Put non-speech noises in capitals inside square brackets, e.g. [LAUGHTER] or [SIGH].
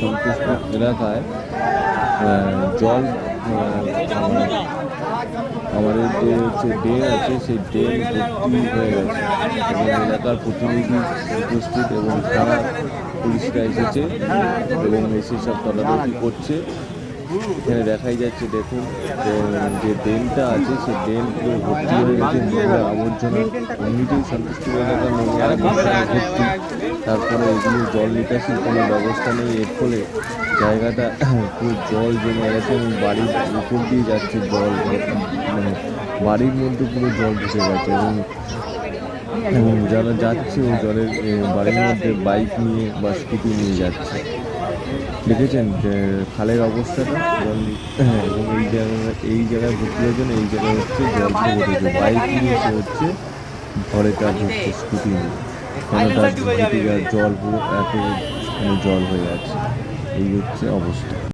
সন্তুষ্ট বদ্ধ এলাকায় জল আমাদের যে হচ্ছে ড্রেন আছে, সেই ড্রেন ভর্তি হয়ে গেছে। এবং এলাকার প্রতিনিধি উপস্থিত এবং থানা পুলিশরা এসেছে এবং এসে সব তদারকি করছে। এখানে দেখাই যাচ্ছে, দেখুন, যে ড্রেনটা আছে, সেই ড্রেন পুরো ভর্তি হয়ে গেছে। আবর্জনা এমনিতেই সন্তুষ্ট এলাকা নোংরা ভর্তি। তারপরে এগুলো জল নিকাশির কোনো ব্যবস্থা নেই, এর ফলে জায়গাটা [CLEARS THROAT] পুরো জল জমে গেছে এবং বাড়ির উপর দিয়ে যাচ্ছে জল মানে বাড়ির মধ্যে পুরো জল ঢুকে গেছে এবং এবং যারা যাচ্ছে ওই জলের বাড়ির মধ্যে বাইক নিয়ে বা স্কুটি নিয়ে যাচ্ছে। দেখেছেন খালের অবস্থাটা? জল [CLEARS THROAT] হ্যাঁ এবং এই জায়গায় এই জায়গায় ভর্তি হয়েছে না এই জায়গায় হচ্ছে জল ভর্তি বাইক নিয়ে সে হচ্ছে ঘরে কাজ হচ্ছে স্কুটি নিয়ে। কেন তার জল পুরো এত মানে জল হয়ে আছে। এই হচ্ছে অবস্থা।